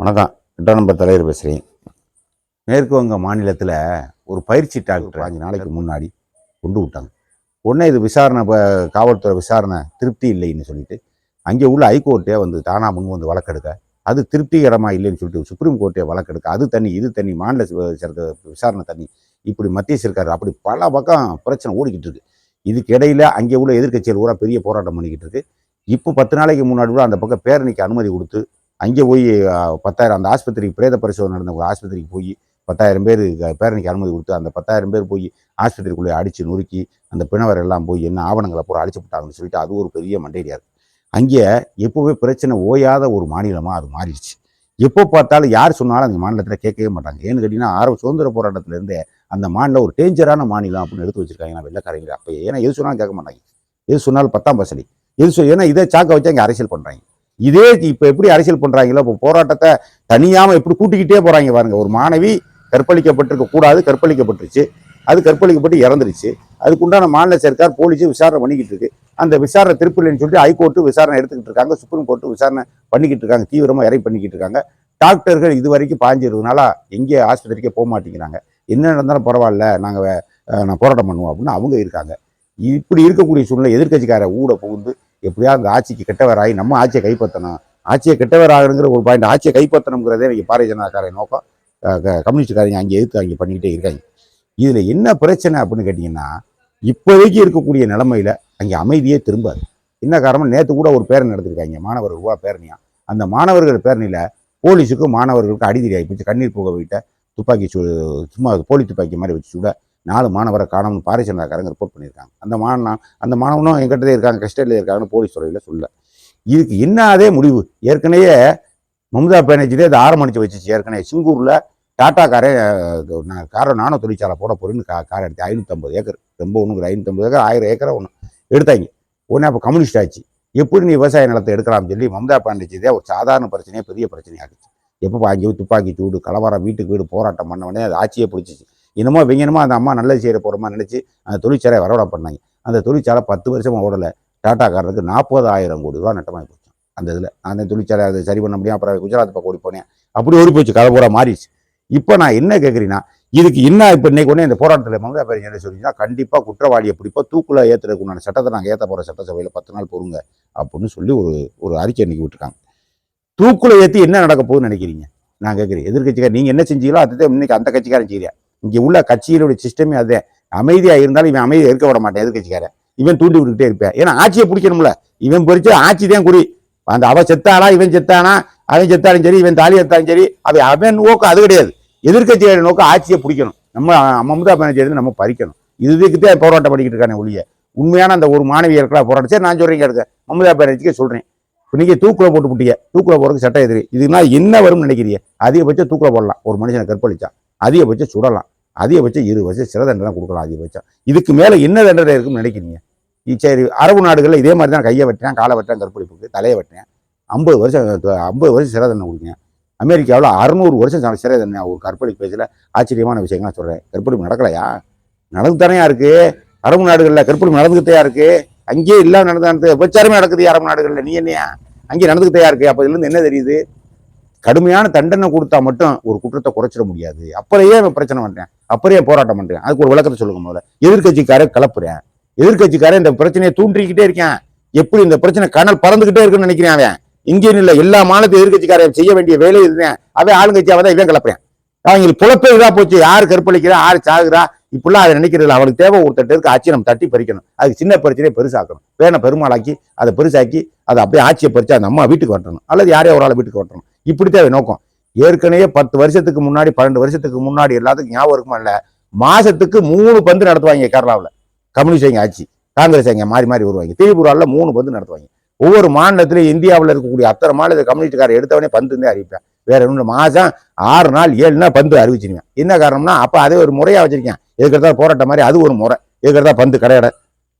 வணக்கம். எட்டாம் நம்பர் தலைவர் பேசுகிறேன் மேற்கு வங்க மாநிலத்தில் ஒரு பயிற்சி டாக்டர் அஞ்சு நாளைக்கு முன்னாடி கொண்டு விட்டாங்க. உடனே இது விசாரணை இப்போ காவல்துறை விசாரணை திருப்தி இல்லைன்னு சொல்லிட்டு அங்கே உள்ள ஹைகோர்ட்டே வந்து தானா முன் வந்து வழக்கெடுக்க அது திருப்திகரமாக இல்லைன்னு சொல்லிட்டு சுப்ரீம் கோர்ட்டே வழக்கெடுக்க அது தண்ணி இது தண்ணி மாநில சரக்கு விசாரணை தண்ணி இப்படி மத்திய சர்க்கார் அப்படி பல பக்கம் பிரச்சனை ஓடிக்கிட்டு இருக்கு. இதுக்கு இடையில அங்கே உள்ள எதிர்க்கட்சிகள் பூரா பெரிய போராட்டம் பண்ணிக்கிட்டு இருக்கு. இப்போ பத்து நாளைக்கு முன்னாடி கூட அந்த பக்கம் பேரணிக்கு அனுமதி கொடுத்து அங்கே போய் பத்தாயிரம் அந்த ஆஸ்பத்திரிக்கு பிரேத பரிசோதனை நடந்த ஒரு ஆஸ்பத்திரிக்கு போய் பத்தாயிரம் பேர் பேரணிக்கு அனுமதி கொடுத்து அந்த பத்தாயிரம் பேர் போய் ஆஸ்பத்திரிக்குள்ளே அடித்து நொறுக்கி அந்த பிணவர் எல்லாம் போய் என்ன ஆவணங்களை பூரா அழிச்சப்பட்டாங்கன்னு சொல்லிட்டு அது ஒரு பெரிய மண்டேரியா இருக்குது அங்கே எப்போவே பிரச்சனை ஓயாத ஒரு மாநிலமாக அது மாறிடுச்சு. எப்போ பார்த்தாலும் யார் சொன்னாலும் அந்த மாநிலத்தில் கேட்கவே மாட்டாங்க. ஏன்னு கேட்டிங்கன்னா ஆரம்ப சுதந்திர போராட்டத்திலேருந்தே அந்த மாநிலம் ஒரு டேஞ்சரான மாநிலம் அப்படின்னு எடுத்து வச்சிருக்காங்க. நான் வெள்ளக்காரங்க அப்போ ஏன்னா எது சொன்னாலும் கேட்க மாட்டாங்க. எது சொன்னாலும் பத்தாம் பசலி எது சொல் ஏன்னா இதை சாக்க வச்சு அங்கே அரசியல் பண்ணுறாங்க இதே இப்போ எப்படி அரசியல் பண்ணுறாங்களோ இப்போ போராட்டத்தை தனியாமல் எப்படி கூட்டிக்கிட்டே போகிறாங்க பாருங்க. ஒரு மாணவி கற்பழிக்கப்பட்டிருக்க கூடாது கற்பழிக்கப்பட்டுருச்சு. அது கற்பழிக்கப்பட்டு இறந்துருச்சு. அதுக்குண்டான மாநில சர்க்கார் போலீஸும் விசாரணை பண்ணிக்கிட்டு இருக்கு. அந்த விசாரணை திருப்பில்லைன்னு சொல்லிட்டு ஹைகோர்ட்டு விசாரணை எடுத்துக்கிட்டு இருக்காங்க. சுப்ரீம் கோர்ட்டு விசாரணை பண்ணிக்கிட்டு இருக்காங்க. தீவிரமாக இறை பண்ணிக்கிட்டு இருக்காங்க. டாக்டர்கள் இது வரைக்கும் பாஞ்சிருந்தனால எங்கே ஆஸ்பத்திரிக்கே போக மாட்டேங்கிறாங்க. என்ன நடந்தாலும் பரவாயில்ல நாங்கள் நான் போராட்டம் பண்ணுவோம் அப்படின்னு அவங்க இருக்காங்க. இப்படி இருக்கக்கூடிய சூழ்நிலை எதிர்கட்சிக்கார ஊட புகுந்து எப்படியா அந்த ஆட்சிக்கு கெட்டவராகி நம்ம ஆட்சியை கைப்பற்றணும். ஆட்சியை கெட்டவர் ஆகணுங்கிற ஒரு பாயிண்ட் ஆட்சியை கைப்பற்றணுங்கிறதே இன்றைக்கி பாரதிய ஜனதாக்காரை நோக்கம். கம்யூனிஸ்டுக்காரங்க கம்யூனிஸ்ட்காரங்க அங்கே எதிர்த்து அங்கே பண்ணிக்கிட்டே இருக்காங்க. இதில் என்ன பிரச்சனை அப்படின்னு கேட்டிங்கன்னா இப்போதைக்கு இருக்கக்கூடிய நிலமையில் அங்கே அமைதியே திரும்பாது. என்ன காரணம் நேற்று கூட ஒரு பேரணி நடத்திருக்காங்க மாணவர்கள் ரூபா பேரணியாக அந்த மாணவர்கள் பேரணியில் போலீஸுக்கும் மாணவர்களுக்கும் அடிதடி ஆகிப்போச்சு கண்ணீர் புகை வைட்ட துப்பாக்கி சூடு சும்மா போலி துப்பாக்கி மாதிரி வச்சு சுட நாலு மாணவரை காணோம்னு பாரதிய ஜனதாக்காரங்க ரிப்போர்ட் பண்ணியிருக்காங்க. அந்த மாணவன் அந்த மாணவனும் என்கிட்டதே இருக்காங்க கஸ்டடியில் இருக்காங்கன்னு போலீஸ் துறையில் சொல்ல. இதுக்கு என்ன அதே முடிவு? ஏற்கனவே மம்தா பானர்ஜியே அதை ஆரம்பிச்சு வச்சுச்சு. ஏற்கனவே சிங்கூரில் டாட்டா காரே நான் காரை நானோ தொழிற்சாலை போட போறேன்னு கா காரை எடுத்து ஐநூற்றம்பது ஏக்கர். ரொம்ப ஒன்றுக்கு ஐநூற்றம்பது ஏக்கர் ஆயிரம் ஏக்கரை ஒன்று எடுத்தாங்க. உடனே அப்போ கம்யூனிஸ்ட் ஆச்சு. எப்படி நீ விவசாய நிலத்தை எடுக்கலாம்னு சொல்லி மம்தா பானர்ஜி ஒரு சாதாரண பிரச்சனையே பெரிய பிரச்சனையாக்குச்சு. எப்போ அங்கே துப்பாக்கி சூடு கலவரம் வீட்டுக்கு வீடு போராட்டம் பண்ண உடனே அது ஆட்சியே பிடிச்சிச்சு. என்னமோ இவங்க அந்த அம்மா நல்லது செய்கிற போகிறோமா நினச்சி அந்த தொழிற்சாலை வரவடை பண்ணாங்க. அந்த தொழிற்சாலை பத்து வருஷமா ஓடலை. டாட்டாக்காரருக்கு நாற்பதாயிரம் கோடி ரூபா நட்டமாக போச்சு. அந்த இதில் அந்த தொழிற்சாலை அதை சரி பண்ண முடியும் அப்புறம் குஜராத் பக்கம் ஓடி போனேன். அப்படி ஓடி போச்சு. கதை பூரா மாறிடுச்சு. இப்போ நான் என்ன கேட்குறீங்கன்னா இதுக்கு என்ன இப்போ இன்னைக்கு ஒன்று இந்த போராட்டத்தில் மமதா பேர் என்ன சொல்லிங்கன்னா கண்டிப்பாக குற்றவாளியை பிடிப்போம். தூக்குல ஏற்றுறதுக்கு உண்டான சட்டத்தை நாங்கள் ஏற்ற போகிற சட்டசபையில் பத்து நாள் பொறுங்க அப்படின்னு சொல்லி ஒரு ஒரு அறிக்கை இன்னைக்கு விட்டுருக்காங்க. தூக்குல ஏற்றி என்ன நடக்க போகுதுன்னு நினைக்கிறீங்க? நான் கேட்குறேன் எதிர்கட்சிக்கார நீங்கள் என்ன செஞ்சீங்களோ அதுதான் இன்னைக்கு அந்த கட்சிக்காரன் செய்கிறேன் இங்கே உள்ள கட்சியினுடைய சிஸ்டமே அதே. அமைதியாக இருந்தாலும் இவன் அமைதியாக இருக்க விட மாட்டேன் எதிர்கட்சிக்காரன் இவன் தூண்டி விட்டுக்கிட்டே இருப்பேன். ஏன்னா ஆட்சியை பிடிக்கணும்ல. இவன் பொறிச்சு ஆட்சி தான் குறி. அந்த அவ செத்தானா இவன் செத்தானா அவன் செத்தாலும் சரி இவன் தாலி எடுத்தாலும் சரி அவன் அவன் நோக்கம் அது கிடையாது. எதிர்கட்சியோட நோக்கம் ஆட்சியை பிடிக்கணும். நம்ம மம்தா பானர்ஜி நம்ம பறிக்கணும். இதுக்குதே போராட்டம் பண்ணிக்கிட்டு இருக்கானே ஒழிய. உண்மையான அந்த ஒரு மாணவி இருக்கலாம் போராட்டம். சரி நான் சொல்றேன் கேட்க மம்தா பானர்ஜிக்கு சொல்றேன். இப்போ நீங்கள் தூக்கில் போட்டு விட்டீங்க தூக்கில் போகிறதுக்கு சட்டம் எதிரி. இதுனா என்ன வரும்னு நினைக்கிறீங்க? அதிகபட்சம் தூக்கில் போடலாம். ஒரு மனுஷனை கற்பழிச்சா. அதிகபட்சம் சுடலாம். அதிகபட்சம் இருபது வருஷம் சிறை தண்டனை கொடுக்கலாம் அதிகபட்சம். இதுக்கு மேலே என்ன தண்டனை இருக்குன்னு நினைக்கிறீங்க? சரி அரபு நாடுகளில் இதே மாதிரி தான் கையை வெட்டினேன் காலை வெட்டினேன் கற்பழிப்புக்கு தலையை வெட்டினேன். ஐம்பது வருஷம் ஐம்பது வருஷம் சிறை தண்டனை கொடுக்குங்க அமெரிக்காவில் அறுநூறு வருஷம் சிறை தண்டனை ஒரு கற்பழிப்பு பேசல ஆச்சரியமான விஷயங்கள்லாம் சொல்கிறேன் கற்பழிப்பு நடக்கலையா? நடந்துதானையா இருக்கு. அரபு நாடுகளில் கற்பழிப்பு நடந்துக்கிட்டே இருக்கு? அங்கேயே இல்லாம நடந்து விபச்சாரமே நடக்குது அரபு நாடுகளில் நீ என்னையா? அங்கேயே நடந்துக்கிட்டே இருக்கு? அப்போ இதுலேருந்து என்ன தெரியுது? கடுமையான தண்டனை கொடுத்தா மட்டும் ஒரு குற்றத்தை குறைச்சிட முடியாது. அப்புறையே ஏன் பிரச்சனை அப்புறம் ஏன் போராட்டம் பண்றேன். அதுக்கு ஒரு விளக்கத்தை சொல்லுங்க முதல்ல. எதிர்க்கட்சிக்காரன் கலப்புறேன். எதிர்கட்சிக்காரன் இந்த பிரச்சனையை தூண்டிக்கிட்டே இருக்கேன். எப்படி இந்த பிரச்சனை கனல் பறந்துகிட்டே இருக்குன்னு நினைக்கிறேன் அவன். இங்கேயும் இல்லை எல்லா மாநிலத்தையும் எதிர்க்கட்சிக்காரன் செய்ய வேண்டிய வேலை இதுதான். அவன் ஆளுங்கட்சியாக தான் இவன் கலப்புறேன். அவங்களுக்கு புலப்பே இதா போச்சு. யார் கற்பழிக்கிறா யார் சாகுறா? இப்படிலாம் அதை நினைக்கிறதில்ல அவளுக்கு அவனுக்கு தேவை ஒருத்தட்டு இருக்கு ஆட்சியை நம்ம தட்டி பறிக்கணும். அதுக்கு சின்ன பிரச்சனையை பெருசாக்கணும். வேணை பெருமாளாக்கி அதை பெருசாக்கி அதை அப்படியே ஆட்சியை பறிச்சு அந்த அம்மா வீட்டுக்கு வரட்டணும். அல்லது யாரையோ ஒரு ஆள் வீட்டுக்கு வரட்டணும். இப்படித்தான் அவன் நோக்கம். ஏற்கனவே பத்து வருஷத்துக்கு முன்னாடி பன்னெண்டு வருஷத்துக்கு முன்னாடி எல்லாத்துக்கும் ஞாபகம் இருக்குமா இல்ல? மாசத்துக்கு மூணு பந்து நடத்துவாங்க கேரளாவில். கம்யூனிஸ்ட் ஆட்சி காங்கிரஸ் அங்கே மாறி மாறி வருவாங்க. திரிபுராவில் மூணு பந்து நடத்துவாங்க. ஒவ்வொரு மாநிலத்திலையும் இந்தியாவில் இருக்கக்கூடிய அத்தனை மாநில கம்யூனிஸ்ட்காரர் எடுத்தவனே பந்து அறிவிப்பேன். வேற ஒன்றும் மாசம் ஆறு நாள் ஏழு நாள் பந்து அறிவிச்சிருவேன். என்ன காரணம்னா அப்போ அதே ஒரு முறையாக வச்சிருக்கேன். எதுக்கிறதா போராட்டம் மாதிரி அது ஒரு முறை. எதுக்கிறதா பந்து கடையடை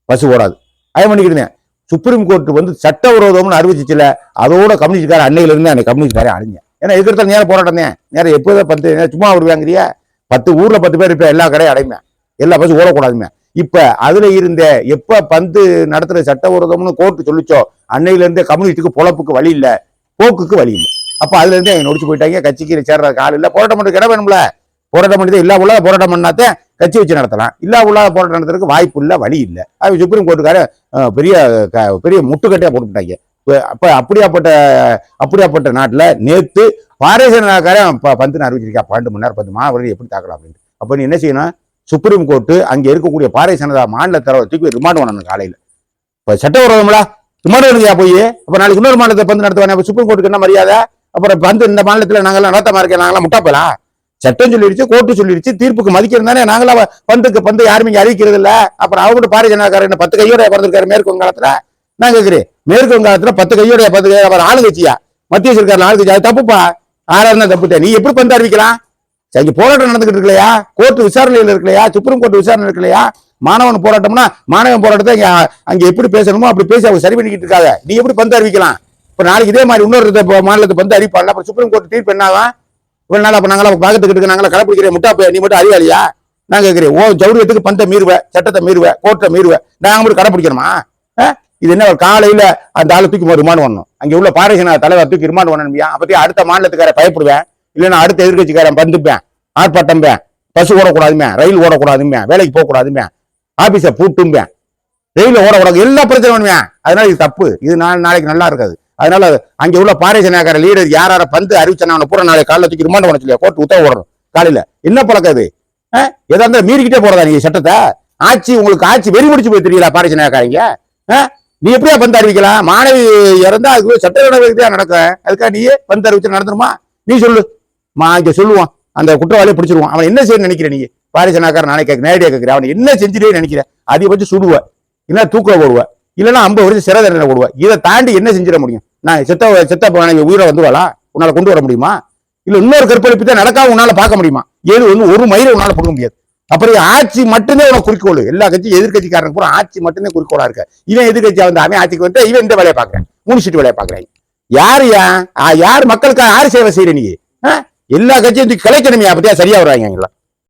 பஸ் ஓடாது. அதே பண்ணிக்கிட்டேன் சுப்ரீம் கோர்ட் வந்து சட்டவிரோதம்னு அறிவிச்சிச்சுல அதோட கம்யூனிஸ்ட்கார அன்னையில அன்னைக்கு அந்த அழிஞ்சேன். ஏன்னா எதிர்த்தால் நேரம் போராட்டம் தான் நேரம் எப்போதான் பத்து சும்மா விடுவாங்கிறியா பத்து ஊரில் பத்து பேர் இருப்பேன் எல்லா கடையும் அடைமே எல்லா பஸ் ஓடக்கூடாதுமே. இப்போ அதில் இருந்த எப்போ பந்து நடத்துகிற சட்டவிரோதம்னு கோர்ட்டு சொல்லிச்சோ அன்னையிலேருந்து கம்யூனிஸ்ட்டுக்கு பொழப்புக்கு வழி இல்லை போக்குக்கு வழி இல்லை. அப்போ அதுலேருந்து எங்கள் நொடிச்சு போயிட்டாங்க கட்சிக்கு சேர்ற ஆள் இல்லை. போராட்டம் பண்றதுக்கு இடம் வேணும்ல. போராட்டம் பண்ணி இல்லா உள்ள போராட்டம் பண்ணாதான் கட்சி வச்சு நடத்தலாம். இல்லா உள்ள போராட்டம் நடத்துறதுக்கு வாய்ப்பு இல்லை வழி இல்லை. அது சுப்ரீம் கோர்ட்டுக்கார பெரிய க- பெரிய முட்டுக்கட்டையாக போட்டுட்டாங்க. அப்ப அப்படியாப்பட்ட அப்படியாப்பட்ட நாட்டில் நேத்து பாரேசனாக்காரன் பந்து அறிவிச்சிருக்கா. பன்னெண்டு மணி நேரம் பத்து மாணவர்கள் எப்படி தாக்கலாம் அப்படின்னு. அப்போ நீ என்ன செய்யணும்? சுப்ரீம் கோர்ட்டு அங்கே இருக்கக்கூடிய பாரதிய ஜனதா மாநில தலைவர் தூக்கி ரிமாண்ட் பண்ணணும் காலையில். இப்போ சட்டவிரோதம்ல ரிமாண்ட் பண்ணுறியா போய்? அப்போ நாளைக்கு இன்னொரு மாநிலத்தை பந்து நடத்துவானே? அப்போ சுப்ரீம் கோர்ட்டுக்கு என்ன மரியாதை? அப்புறம் பந்து இந்த மாநிலத்தில் நாங்கள்லாம் நடத்தமா இருக்கேன். நாங்களாம் முட்டாப்பலா சட்டம் சொல்லிடுச்சு கோர்ட்டு சொல்லிடுச்சு தீர்ப்புக்கு மதிக்கிறது தானே? நாங்களாம் பந்துக்கு பந்து யாருமே இங்கே அறிவிக்கிறது இல்லை அப்புறம் அவங்க பாரதிய ஜனதாக்காரன் பத்து கையோட பிறந்திருக்காரு மேற்கு காலத்தில்? நான் கேட்குறேன் மேற்கு வங்காளத்துல பத்து கையோட பத்து கை அவர் ஆளுங்கட்சியா? மத்திய சர்க்கார் ஆளு கட்சியா தப்புப்பா. ஆறா இருந்தா தப்புட்டேன். நீ எப்படி பந்து அறிவிக்கலாம் சரி, போராட்டம் நடந்துகிட்டு இருக்கலையா? கோர்ட் விசாரணையில் இருக்கலையா? சுப்ரீம் கோர்ட் விசாரணை இருக்கலையா? மாணவன் போராட்டம்னா மாணவன் போராட்டத்தை இங்கே அங்கே எப்படி பேசணுமோ அப்படி பேசி அவங்க சரி பண்ணிக்கிட்டு இருக்காங்க. நீ எப்படி பந்து அறிவிக்கலாம் இப்போ நாளைக்கு இதே மாதிரி இன்னொரு மாநிலத்தை பந்து அறிவிப்பாள் அப்புறம் சுப்ரீம் கோர்ட் தீர்ப்பு என்னாதான் இவ்வளோ நாள் அப்போ நாங்களாம் பார்த்துக்கிட்டு நாங்களாம் கடைப்பிடிக்கிற முட்டா நீ மட்டும் அறிவாளியா? நான் கேட்குறேன் ஓ ஜவுரியத்துக்கு பந்தை மீறுவ சட்டத்தை மீறுவ கோர்ட்டை மீறுவ நாங்கள் மட்டும் கடைப்பிடிக்கணுமா ஆ? இது என்ன காலையில அந்த ஆளை தூக்கி ரிமாண்ட் பண்ணணும். அங்க உள்ள பாரசீன தலைவர் தூக்கி ரிமாண்ட் பண்ணணும்பியா அப்பத்தி அடுத்த மாநிலத்துக்கார பயப்படுவேன். இல்லைன்னா அடுத்த எதிர்கட்சிக்காரன் பந்துப்பேன். ஆர்ப்பாட்டம்பேன். பஸ் ஓடக்கூடாதுமே. ரயில் ஓடக்கூடாதுமே. வேலைக்கு போகக்கூடாதுமே. ஆபீஸை பூட்டும்பேன். ரயில் ஓடக்கூடாது. எல்லா பிரச்சனை பண்ணுவேன். அதனால இது தப்பு. இது நாளை நாளைக்கு நல்லா இருக்காது. அதனால அங்க உள்ள பாரசீனக்கார லீடர் யார் யார பந்து அறிவிச்சனான பூரா நாளைக்கு காலைல தூக்கி ரிமாண்ட் பண்ண சொல்லியா? கோர்ட் உத்தரவு ஓடணும் காலையில. என்ன பழக்கம் அது ஆ? எதா மீறிக்கிட்டே போறதா நீங்க சட்டத்தை? ஆட்சி உங்களுக்கு ஆட்சி வெறி முடிச்சு போய் தெரியல பாரசீனக்காரங்க ஆ? நீ எப்படியா பந்து அறிவிக்கலாம் மாணவி இறந்தா அதுக்கு சட்ட நடவடிக்கை நடக்கும் அதுக்காக நீயே பந்து அறிவிச்சு நடந்துருமா நீ சொல்லு. மா இங்க சொல்லுவான். அந்த குற்றவாளியை பிடிச்சிருவான். அவன் என்ன செய்ய நினைக்கிற நீ? பாரிசனாக்கார நானே கேட்க நேரடியாக கேட்கிற அவன் என்ன செஞ்சுட்டே நினைக்கிற? அதை பற்றி சுடுவ. இல்லைன்னா தூக்கில போடுவ. இல்லைன்னா ஐம்பது வருஷம் சிறை தண்டனை போடுவ. இதை தாண்டி என்ன செஞ்சிட முடியும்? நான் செத்த செத்த மாணவி உயிரை வந்துவாளா உன்னால கொண்டு வர முடியுமா? இல்லை இன்னொரு கற்பழிப்பு தான் நடக்காம உன்னால பார்க்க முடியுமா? ஏது வந்து ஒரு மயிரை உன்னால கொடுக்க முடியாது. அப்புறம் ஆட்சி மட்டுமே உனக்கு குறிக்கோள். எல்லா கட்சியும் எதிர்கட்சிக்காரங்க கூட ஆட்சி மட்டுமே குறிக்கோளா இருக்க. இவன் எதிர்கட்சியா வந்து அவன் ஆட்சிக்கு வந்து இவன் இந்த வேலையை பாக்குறேன் முடிச்சிட்டு வேலையை பாக்குறாங்க யார் யா? யார் மக்களுக்கு யார் சேவை செய்யற நீ? எல்லா கட்சியும் தூக்கி பத்தியா சரியா வருவாங்க எல்லாம்